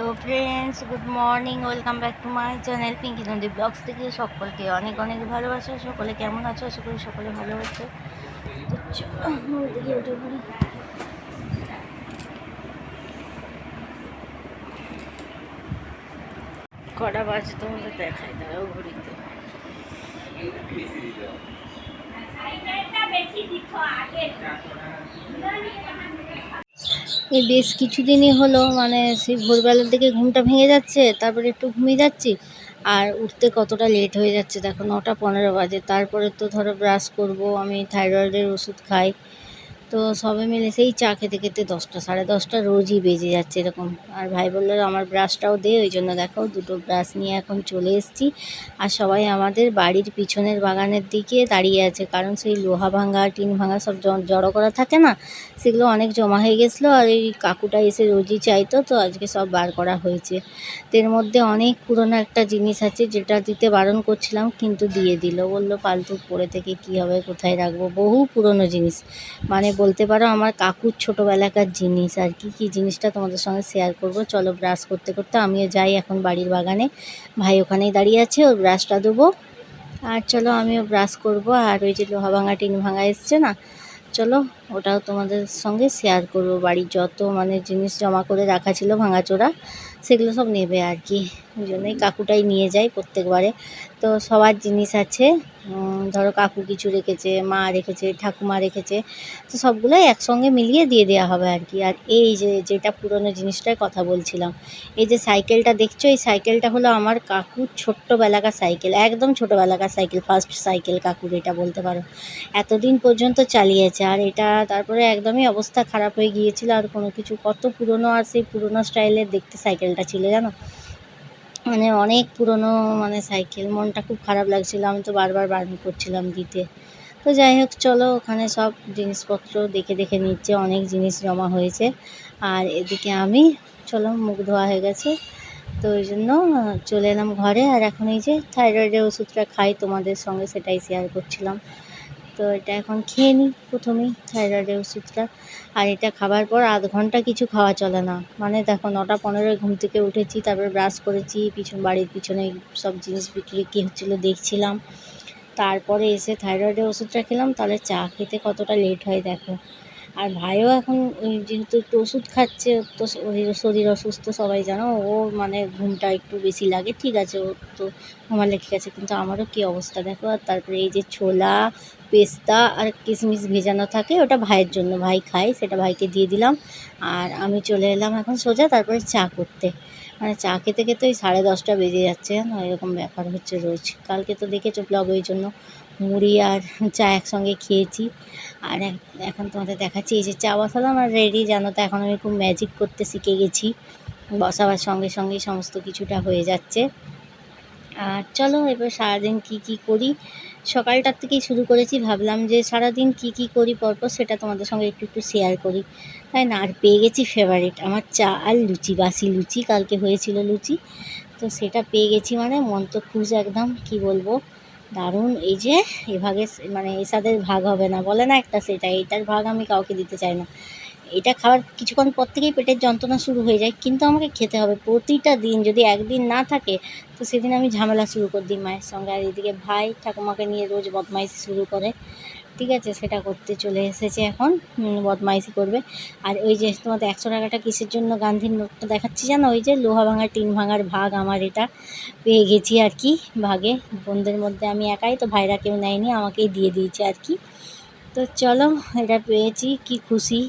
Hello friends good morning welcome back to my channel Pinky Nandi blogs থেকে। সকলকে অনেক অনেক ভালোবাসা। সকলে কেমন আছো? আশা করি সকলে ভালো আছে। কটা বাজে তোমাদের দেখাই, দাঁড়াও ঘড়িতে। এই বেশ কিছুদিনই হলো মানে সেই ভোরবেলার দিকে ঘুমটা ভেঙে যাচ্ছে, তারপরে একটু ঘুমিয়ে যাচ্ছি, আর উঠতে কতটা লেট হয়ে যাচ্ছে দেখো, নটা পনেরো বাজে, তারপরে তো ধরো ব্রাশ করব, আমি থাইরয়েডের ওষুধ খাই তো সবে মিলে সেই চা খেতে খেতে দশটা, সাড়ে দশটা রোজই বেজে যাচ্ছে এরকম। আর ভাই বলল, আমার ব্রাশটাও দে, ওই জন্য দেখো দুটো ব্রাশ নিয়ে এখন চলে এসেছি। আর সবাই আমাদের বাড়ির পিছনের বাগানের দিকে দাঁড়িয়ে আছে, কারণ সেই লোহা ভাঙা, টিন ভাঙা সব জড়ো করা থাকে না, সেগুলো অনেক জমা হয়ে গেছিল। আর এই কাকুটা এসে রোজই চাইতো, তো আজকে সব বার করা হয়েছে। তো এর মধ্যে অনেক পুরনো একটা জিনিস আছে, যেটা দিতে বারণ করছিলাম, কিন্তু দিয়ে দিল। বলল, পালতু পড়ে থেকে কি হবে, কোথায় রাখব? বহু পুরনো জিনিস। মানে বলতে পারো আমার কাকুর ছোটোবেলাকার জিনিস আর কি, কী জিনিসটা তোমাদের সঙ্গে শেয়ার করব। চলো ব্রাশ করতে করতে আমিও যাই এখন বাড়ির বাগানে। ভাই ওখানেই দাঁড়িয়ে আছে, ওর ব্রাশটা দেবো আর চলো আমিও ব্রাশ করব। আর ওই যে লোহা ভাঙা, টিন ভাঙা এসছে না, চলো ওটাও তোমাদের সঙ্গে শেয়ার করব। বাড়ির যত মানে জিনিস জমা করে রাখা ছিল ভাঙাচোরা, সেগুলো সব নেবে আর কি। ওই জন্যই কাকুটাই নিয়ে যায় প্রত্যেকবারে। তো সবার জিনিস আছে। ধরো কাকু কিছু রেখেছে, মা রেখেছে, ঠাকুমা রেখেছে, তো সবগুলোই একসঙ্গে মিলিয়ে দিয়ে দেওয়া হবে আর কি। আর এই যে, যেটা পুরনো জিনিসটার কথা বলছিলাম, এই যে সাইকেলটা দেখছ, এই সাইকেলটা হলো আমার কাকুর ছোট্টবেলাকার সাইকেল, একদম ছোটোবেলাকার সাইকেল ফার্স্ট সাইকেল কাকুর এটা বলতে পারো। এতদিন পর্যন্ত চালিয়েছে, আর এটা তারপরে একদমই অবস্থা খারাপ হয়ে গিয়েছিল, আর কোনো কিছু কত পুরনো আর সেই পুরনো স্টাইলের দেখতে সাইকেলটা ছিল, জানো? মানে অনেক পুরনো মানে সাইকেল। মনটা খুব খারাপ লাগছিল। আমি তো বারবার বারণ করছিলাম দিতে। তো যাই হোক, চলো ওখানে সব জিনিসপত্র দেখে দেখে নিচ্ছে। অনেক জিনিস জমা হয়েছে। আর এদিকে আমি, চলো মুখ ধোয়া হয়ে গেছে। তো ওই জন্য চলে এলাম ঘরে। আর এখন এই যে থাইরয়েডের ওষুধটা খাই, তোমাদের সঙ্গে সেটাই শেয়ার করছিলাম। তো এটা এখন খেয়ে নিই প্রথমেই থাইরয়েডের ওষুধটা। আর এটা খাবার পর আধ ঘণ্টা কিছু খাওয়া চলে না। মানে দেখো, নটা পনেরোয় ঘুম থেকে উঠেছি, তারপরে ব্রাশ করেছি, পিছন বাড়ির পিছনে সব জিনিস বিক্রি কী হচ্ছিল দেখছিলাম। তারপরে এসে থাইরয়েডের ওষুধটা খেলাম, তাহলে চা খেতে কতটা লেট হয় দেখো। আর ভাইও এখন যেহেতু একটু ওষুধ খাচ্ছে, তো শরীর অসুস্থ সবাই জানো, ও মানে ঘুমটা একটু বেশি লাগে, ঠিক আছে ওর তো ঘুমালে ঠিক আছে, কিন্তু আমারও কী অবস্থা দেখো। আর তারপরে এই যে ছোলা পেস্তা আর কিশমিশ ভেজানো থাকে, ওটা ভাইয়ের জন্য। ভাই খায়, সেটা ভাইকে দিয়ে দিলাম। আর আমি চলে এলাম এখন সোজা তারপরে চা করতে। মানে চা খেতে খেতে ওই সাড়ে দশটা বেজে যাচ্ছে এরকম ব্যাপার হচ্ছে রোজ। কালকে তো দেখেছ ব্লগ ওই জন্য মুড়ি আর চা একসঙ্গে খেয়েছি। আর এখন তোমাদের দেখাচ্ছি, এই যে চা বসালাম আর রেডি জানো তো? এখন আমি খুব ম্যাজিক করতে শিখে গেছি। বসাবার সঙ্গে সঙ্গেই সমস্ত কিছুটা হয়ে যাচ্ছে। আর চলো, এবার সারাদিন কী কী করি? সকালটার থেকেই শুরু করেছি। ভাবলাম যে সারাদিন কী কী করি পরপর সেটা তোমাদের সঙ্গে একটু একটু শেয়ার করি। তাই না? আর পেয়ে গেছি ফেভারিট আমার চা আর লুচি, বাসি লুচি, কালকে হয়েছিল লুচি। তো সেটা পেয়ে গেছি মানে মন তো খুশ একদম, কি বলব? দারুণ, এই যে এভাগে মানে এসাদের ভাগ হবে না। বলে না একটা সেটা, এটার ভাগ আমি কাউকে দিতে চাই না। এটা খাওয়ার কিছুক্ষণ পর থেকেই পেটের যন্ত্রণা শুরু হয়ে যায়। কিন্তু আমাকে খেতে হবে। প্রতিটা দিন যদি একদিন না থাকে, তো সেদিন আমি ঝামেলা শুরু করে দিই মায়ের সঙ্গে। আর এদিকে ভাই ঠাকুমাকে নিয়ে রোজ বদমাইশি শুরু করে। ঠিক আছে, সেটা করতে চলে এসেছে এখন। বদমাইশি করবে। আর ওই যে তোমাদের একশো টাকাটা কিসের জন্য গান্ধীর নোটটা দেখাচ্ছি জানো? ওই যে লোহা ভাঙা টিন ভাঙার ভাগ আমার এটা পেয়ে গেছি আর কি ভাগে। বোনদের মধ্যে আমি একাই, তো ভাইরা কেউ নেয়নি, আমাকেই দিয়ে দিয়েছে আর কি। তো চলো, এটা পেয়েছি। কি খুশি।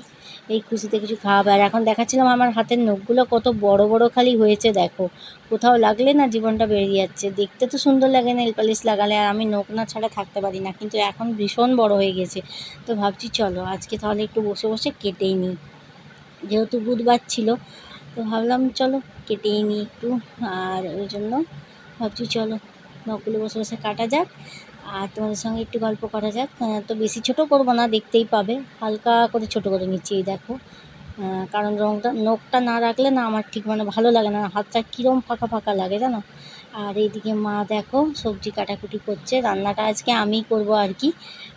এই খুশিতে কিছু খাওয়াবে। আর এখন দেখাচ্ছিলাম আমার হাতের নখগুলো কত বড় বড় খালি হয়েছে, দেখো। কোথাও লাগলে না জীবনটা বেরিয়ে যাচ্ছে। দেখতে তো সুন্দর লাগে নেল পালিশ লাগালে, আর আমি নখ না ছাড়া থাকতে পারি না। কিন্তু এখন ভীষণ বড় হয়ে গেছে। তো ভাবছি চলো, আজকে তাহলে একটু বসে বসে কেটেই নিই। যেহেতু বুধবার ছিল, তো ভাবলাম চলো কেটেই নিই একটু। আর ওই জন্য ভাবছি চলো নখগুলো বসে বসে কাটা যাক। আর তোমাদের সঙ্গে একটু গল্প করা যাক। তো বেশি ছোট করব না, দেখতেই পাবে। হালকা করে ছোট করে নিচ্ছি, এই দেখো। কারণ রঙটা নখটা না রাখলে না আমার ঠিক মানে ভালো লাগে না। হাতটা কীরম ফাঁকা ফাঁকা লাগে, জানো? আর এইদিকে মা দেখো, সবজি কাটাকুটি করছে। রান্নাটা আজকে আমিই করব আর কি।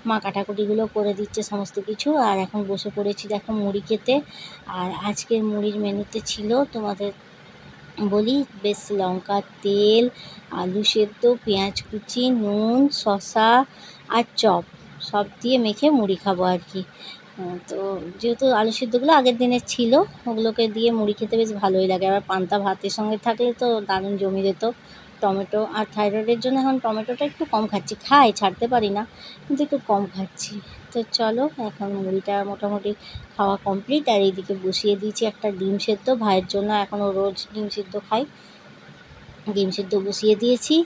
মা কাটাকুটিগুলো করে দিচ্ছে সমস্ত কিছু। আর এখন বসে পড়েছি, দেখো মুড়ি খেতে। আর আজকের মুড়ির মেনুতে ছিল তোমাদের বলি, বেশ লঙ্কা, তেল, আলু সেদ্ধ, পেঁয়াজ কুচি, নুন, শসা আর চপ, সব দিয়ে মেখে মুড়ি খাব আর কি। তো যেহেতু আলু সেদ্ধগুলো আগের দিনের ছিল, ওগুলোকে দিয়ে মুড়ি খেতে বেশ ভালোই লাগে। আবার পান্তা ভাতের সঙ্গে থাকলে তো দারুণ জমে যেত। টমেটো আর থাইরয়েডের জন্য এখন টমেটোটা একটু কম খাচ্ছি। খাই, ছাড়তে পারি না, কিন্তু একটু কম খাচ্ছি। তো চলো, এখন মুড়িটা মোটামুটি খাওয়া কমপ্লিট আর এইদিকে বসিয়ে দিয়েছি একটা ডিম সেদ্ধ। ভাইয়ের জন্য এখনও রোজ ডিম সেদ্ধ খাই। ডিম সেদ্ধ বসিয়ে দিয়েছি,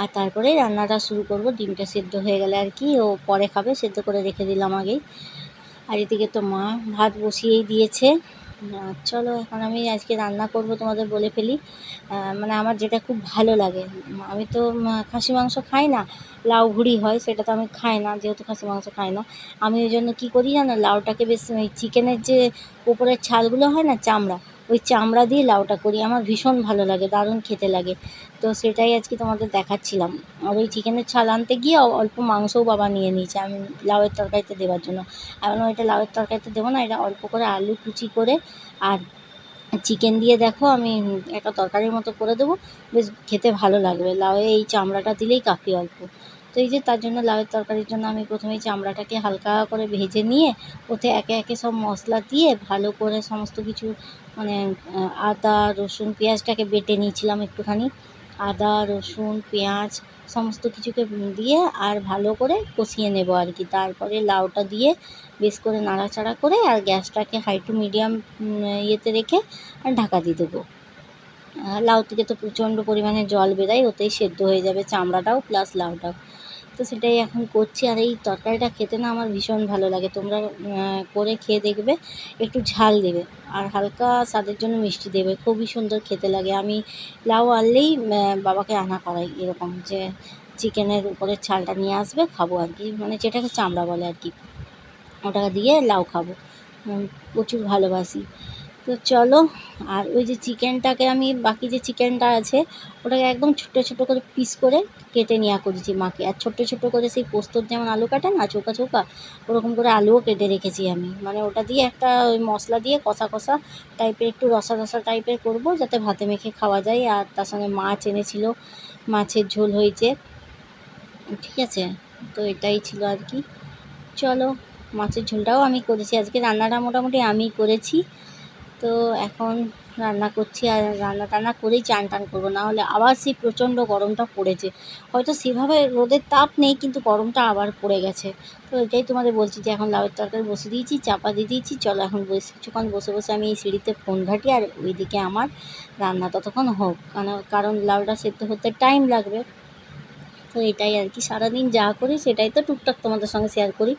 আর তারপরে রান্নাটা শুরু করব। ডিমটা সেদ্ধ হয়ে গেলে আর কি, ও পরে খাবে, সেদ্ধ করে রেখে দিলাম আগেই। আর এদিকে তো মা ভাত বসিয়েই দিয়েছে। চলো এখন আমি আজকে রান্না করব তোমাদের বলে ফেলি। মানে আমার যেটা খুব ভালো লাগে। আমি তো খাসি মাংস খাই না, লাউ ঘুড়ি হয়, সেটা তো আমি খাই না, যেহেতু খাসি মাংস খাই না। আমি ওই জন্য কী করি জানো, লাউটাকে বেশ, ওই চিকেনের যে উপরের ছালগুলো হয় না, চামড়া ওই চামড়া দিয়ে লাউটা করি। আমার ভীষণ ভালো লাগে, দারুণ খেতে লাগে। তো সেটাই আজকে তোমাদের দেখাচ্ছিলাম। আর ওই চিকেনের ছাল আনতে গিয়ে অল্প মাংসও বাবা নিয়ে নিয়েছে। আমি লাউয়ের তরকারিতে দেওয়ার জন্য। বললাম, এটা লাউয়ের তরকারিতে দেবো না, এটা অল্প করে আলু কুচি করে আর চিকেন দিয়ে দেখো, আমি একটা তরকারির মতো করে দেবো। বেশ খেতে ভালো লাগবে। লাউয়ে এই চামড়াটা দিলেই কাফি অল্প। এই যে তার জন্য লাউয়ের তরকারির জন্য আমি প্রথমেই চামড়াটাকে হালকা করে ভেজে নিয়ে ওতে একে একে সব মশলা দিয়ে ভালো করে সমস্ত কিছু মানে আদা, রসুন, পেঁয়াজটাকে বেটে নিয়েছিলাম একটুখানি। আদা, রসুন, পেঁয়াজ সমস্ত কিছুকে দিয়ে আর ভালো করে কষিয়ে নেব আর কি। তারপরে লাউটা দিয়ে বেশ করে নাড়াচাড়া করে আর গ্যাসটাকে হাই টু মিডিয়াম ইয়েতে রেখে আর ঢাকা দিয়ে দেবো। লাউ থেকে তো প্রচণ্ড পরিমাণে জল বেরায়, ওতেই সেদ্ধ হয়ে যাবে চামড়াটাও প্লাস লাউটাও। তো সেটাই এখন করছি। আর এই তরকারিটা খেতে না আমার ভীষণ ভালো লাগে। তোমরা করে খেয়ে দেখবে, একটু ঝাল দেবে। আর হালকা স্বাদের জন্য মিষ্টি দেবে। খুবই সুন্দর খেতে লাগে। আমি লাউ আনলেই বাবাকে আনা করাই এরকম যে চিকেনের উপরের ছালটা নিয়ে আসবে, খাব আর কি। মানে যেটাকে চামড়া বলে আর কি। ওটা দিয়ে লাউ খাব। প্রচুর ভালোবাসি। তো চলো, আর ওই যে চিকেনটাকে আমি, বাকি যে চিকেনটা আছে, ওটাকে একদম ছোটো ছোটো করে পিস করে কেটে নেওয়া করেছি মাকে। আর ছোট্টো ছোট্টো করে সেই পোস্তর যেমন আলু কাটে না, চৌকা চৌকা, ওরকম করে আলুও কেটে রেখেছি আমি। মানে ওটা দিয়ে একটা ওই মশলা দিয়ে কষা কষা টাইপের একটু রসা রসা টাইপের করব, যাতে ভাতে মেখে খাওয়া যায়। আর তার সঙ্গে মাছ এনেছিল, মাছের ঝোল হয়েছে। ঠিক আছে? তো এটাই ছিল আর কি। চলো, মাছের ঝোলটাও আমি করেছি। আজকে রান্নাটা মোটামুটি আমি করেছি। তো এখন রান্না করছি আর রান্না টান্না করেই চান টান করব। না হলে আবার সেই প্রচণ্ড গরমটা পড়েছে। হয়তো সেভাবে রোদের তাপ নেই, কিন্তু গরমটা আবার পড়ে গেছে। তো এটাই তোমাদের বলছি যে, এখন লাউয়ের তরকারি বসে দিয়েছি, চাপা দিয়ে দিয়েছি, চলো এখন বসে কিছুক্ষণ বসে বসে আমি এই সিঁড়িতে ফোন ঘাঁটি আর ওইদিকে আমার রান্না ততক্ষণ হোক। কারণ কারণ লাউটা সেদ্ধ হতে টাইম লাগবে। তো এটাই আর কি, সারাদিন যা করি সেটাই তো টুকটাক তোমাদের সঙ্গে শেয়ার করি।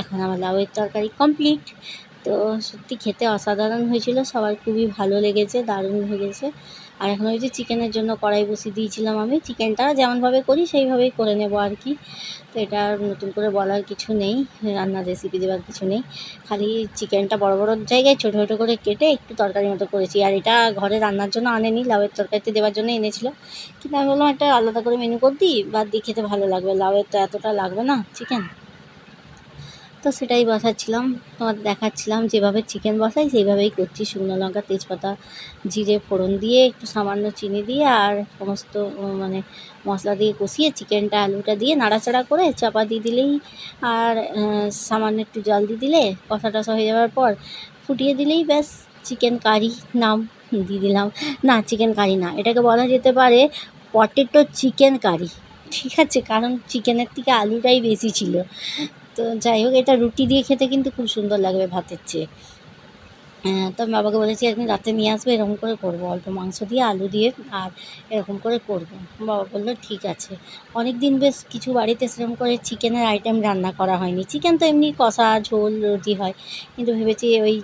এখন আমার লাউয়ের তরকারি কমপ্লিট তো সত্যি খেতে অসাধারণ হয়েছিল। সবার খুবই ভালো লেগেছে, দারুণ লেগেছে। আর এখন ওই যে চিকেনের জন্য কড়াই বসিয়ে দিয়েছিলাম আমি। চিকেনটা যেমনভাবে করি, সেইভাবেই করে নেব আর কি। তো এটা নতুন করে বলার কিছু নেই, রান্নার রেসিপি দেওয়ার কিছু নেই। খালি চিকেনটা বড় বড় জায়গায় ছোটো ছোটো করে কেটে একটু তরকারি মতো করেছি। আর এটা ঘরে রান্নার জন্য আনেনি, লাউয়ের তরকারিতে দেওয়ার জন্য এনেছিল। কিন্তু আমি বললাম একটা আলাদা করে মেনু করে দিই, বাদ দিয়ে খেতে ভালো লাগবে। লাউয়ের তো এতটা লাগবে না, চিকেন। তো সেটাই বসাচ্ছিলাম। তোমাদের দেখাচ্ছিলাম, যেভাবে চিকেন বসাই, সেইভাবেই করছি। শুকনো লঙ্কা, তেজপাতা, জিরে, ফোড়ন দিয়ে, একটু সামান্য চিনি দিয়ে, আর সমস্ত মানে মশলা দিয়ে কষিয়ে চিকেনটা আলুটা দিয়ে নাড়াচাড়া করে চাপা দিয়ে দিলেই, আর সামান্য একটু জল দিয়ে দিলে কষা টষা হয়ে যাওয়ার পর ফুটিয়ে দিলেই ব্যাস চিকেন কারি নাম দিয়ে দিলাম। না চিকেন কারি না, এটাকে বলা যেতে পারে পটেটো চিকেন কারি ঠিক আছে, কারণ চিকেনের থেকে আলুটাই বেশি ছিল। তো যাই হোক, এটা রুটি দিয়ে খেতে কিন্তু খুব সুন্দর লাগবে ভাতের চেয়ে। তো আমি বাবাকে বলেছি, একদিন রাতে নিয়ে আসবে, এরকম করে করব। অল্প মাংস দিয়ে, আলু দিয়ে, আর এরকম করে করব। বাবা বলল, ঠিক আছে। অনেক দিন বেশ কিছু বাড়িতে সেরকম করে চিকেনের আইটেম রান্না করা হয়নি। চিকেন তো এমনি কষা, ঝোল, রুটি হয়। কিন্তু ভেবেছি ওই,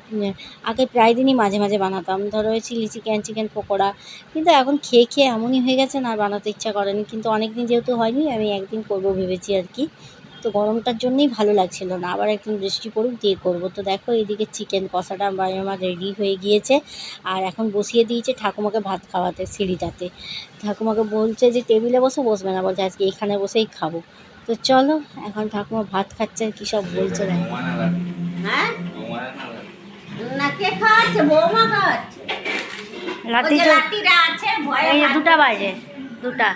আগে প্রায় দিনই মাঝে মাঝে বানাতাম। ধরো ওই চিলি চিকেন চিকেন পকোড়া। কিন্তু এখন খেয়ে খেয়ে এমনই হয়ে গেছে, না, বানাতে ইচ্ছা করেনি। কিন্তু অনেক দিন যেহেতু হয়নি, আমি একদিন করব ভেবেছি আর কি। তো গরমটার জন্যই ভালো লাগছিল না। আবার একদিন বৃষ্টি পড়ুক দিয়ে করব। তো দেখো এইদিকে চিকেন কষাটা আমার আমার রেডি হয়ে গিয়েছে। আর এখন বসিয়ে দিয়েছে ঠাকুমাকে ভাত খাওয়াতে সিঁড়িটাতে। ঠাকুমাকে বলছে যে টেবিলে বসে বসবে না। বলছে আজকে এখানে বসেই খাব। তো চলো এখন ঠাকুমা ভাত খাচ্ছে কী সব বলছে দেখো। হ্যাঁ? না কে খাওয়াচ্ছে? বৌমা খাওয়াচ্ছে। ওই লাতি যে লাতিরা আছে ভয়ে এই যে হাত- দুটা বাজে দুটা।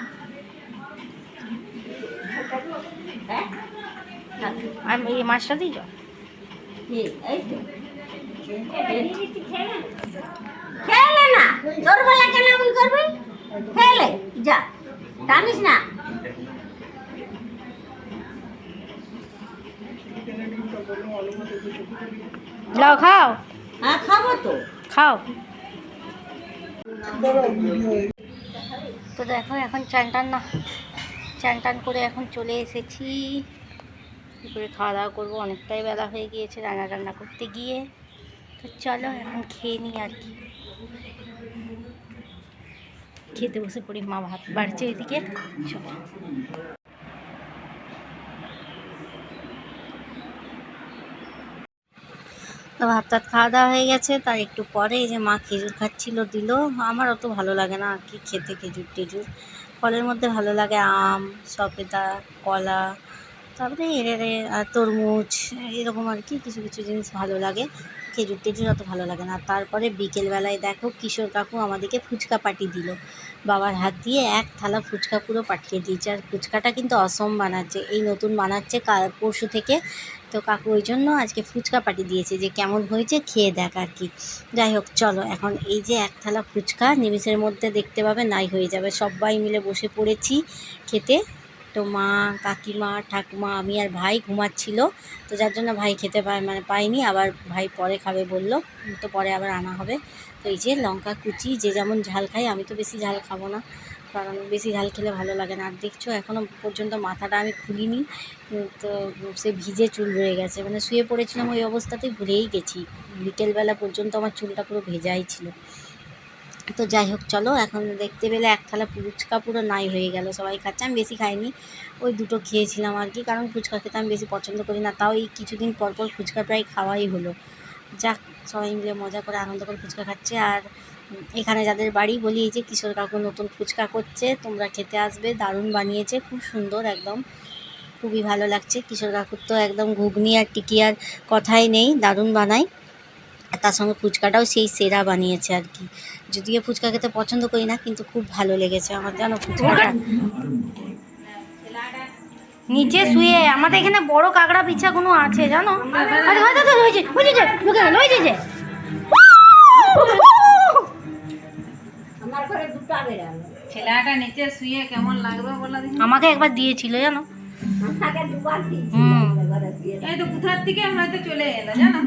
হ্যাঁ? আর এই মাছটা দিই তো তো। খেলে না তোর বেলা কেন এমন করবি? খেলে যা টানিস না। লাও খাও। হ্যাঁ খাব তো। খাও। তো দেখো এখন চান টান না চান টান করে এখন চলে এসেছি। করে খাওয়া দাওয়া করব। অনেকটাই বেলা হয়ে গিয়েছে রান্না টান্না করতে গিয়ে। তো চলো, এখন খেয়ে নিই আর কি। খেতে বসে পড়ি, মা ভাত বাড়ছে এদিকে। চলো। তো ভাত টাত খাওয়া দাওয়া হয়ে গেছে, তার একটু পরে যে মা খেজুর খাচ্ছিল, দিল। আমার অত ভালো লাগে না আর কি খেতে খেজুর টেজুর। ফলের মধ্যে ভালো লাগে আম সপেতা কলা তারপরে এড়ে আর তরমুজ, এরকম আর কি কিছু কিছু জিনিস ভালো লাগে। খেজুর টেজুর অত ভালো লাগে না। তারপরে বিকেলবেলায় দেখো কিশোর কাকু আমাদেরকে ফুচকা পাটি দিল। বাবার হাত দিয়ে এক থালা ফুচকা পুরো পাঠিয়ে দিয়েছে। আর ফুচকাটা কিন্তু অসম বানাচ্ছে। এই নতুন বানাচ্ছে কাল পরশু থেকে। তো কাকু ওই জন্য আজকে ফুচকা পাঠিয়ে দিয়েছে যে কেমন হয়েছে খেয়ে দেখ আর কি। যাই হোক, চলো এখন এই যে এক থালা ফুচকা নিমিষের মধ্যে দেখতে পাবে নাই হয়ে যাবে। সবাই মিলে বসে পড়েছি খেতে। তো মা কাকিমা, ঠাকুমা, আমি আর ভাই ঘুমাচ্ছিল। তো যার জন্য ভাই খেতে পায় মানে পাইনি আবার ভাই পরে খাবে বলল। তো পরে আবার আনা হবে। তো এই যে লঙ্কা, কুচি, যে যেমন ঝাল খাই, আমি তো বেশি ঝাল খাব না। কারণ বেশি ঝাল খেলে ভালো লাগে না। আর দেখছ এখনও পর্যন্ত মাথাটা আমি খুলিনি। তো সে ভিজে চুল রয়ে গেছে। মানে শুয়ে পড়েছিলাম ওই অবস্থাতেই ভুলেই গেছি। বিকেলবেলা পর্যন্ত আমার চুলটা পুরো ভেজাই ছিল। তো যাই হোক, চলো, এখন দেখতে পেলে এক থালা ফুচকা পুরো নাই হয়ে গেল, সবাই খাচ্ছে, আমি বেশি খাইনি, ওই দুটো খেয়েছিলাম আর কি, কারণ ফুচকা খেতে আমি বেশি পছন্দ করি না, তাও এই কিছুদিন পর পর ফুচকা প্রায় খাওয়াই হলো। যাক, সবাই মিলে মজা করে আনন্দ করে ফুচকা খাচ্ছে, আর এখানে যাদের বাড়ি বলি, এই যে কিশোর কাকু নতুন ফুচকা করছে, তোমরা খেতে আসবে, দারুণ বানিয়েছে, খুব সুন্দর একদম, খুবই ভালো লাগছে, কিশোর কাকুর তো একদম ঘুগনি আর টিকিয়ার কথাই নেই, দারুণ বানায়। আর তার সঙ্গে ফুচকাটাও সেই সেরা বানিয়েছে আর কি। যদিও ফুচকা খেতে পছন্দ করি না কিন্তু খুব ভালো লেগেছে আমার জানো ফুচকাটা? নিচে শুয়ে আমাদের এখানে বড় কাঁকড়া পিছাগুলো আছে জানো? ছেলেটা নিচে শুয়ে কেমন লাগবে আমাকে একবার দিয়েছিল জানো? হুম। এই তো কোথার থেকে? হয়তো চলে এলো জানো?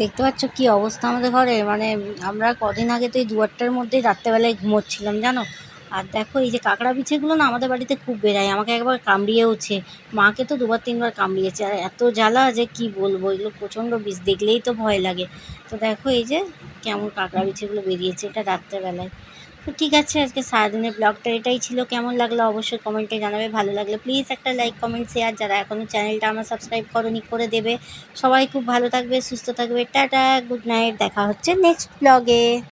দেখতে পাচ্ছ কি অবস্থা আমাদের ঘরে? মানে আমরা কদিন আগে তো এই দুয়ারটার মধ্যেই রাত্রেবেলায় ঘুমোচ্ছিলাম জানো? আর দেখো এই যে কাঁকড়া বিছেগুলো না আমাদের বাড়িতে খুব বেড়ায়। আমাকে একবার কামড়িয়েওছে। মাকে তো দুবার তিনবার কামড়িয়েছে। আর এত জ্বালা যে কি বলব? এগুলো প্রচণ্ড বিষ দেখলেই তো ভয় লাগে। তো দেখো এই যে কেমন কাঁকড়া বিছেগুলো বেরিয়েছে এটা রাত্রেবেলায়। তো ঠিক আছে, আজকে সারাদিনের ব্লগটা এটাই ছিল। কেমন লাগল অবশ্যই কমেন্টে জানাবে। ভালো লাগলে প্লিজ একটা লাইক কমেন্ট শেয়ার যারা এখনও চ্যানেলটা আমার সাবস্ক্রাইব করনি, করে দেবে। সবাই খুব ভালো থাকবে, সুস্থ থাকবে। টাটা গুড নাইট দেখা হচ্ছে নেক্সট ব্লগে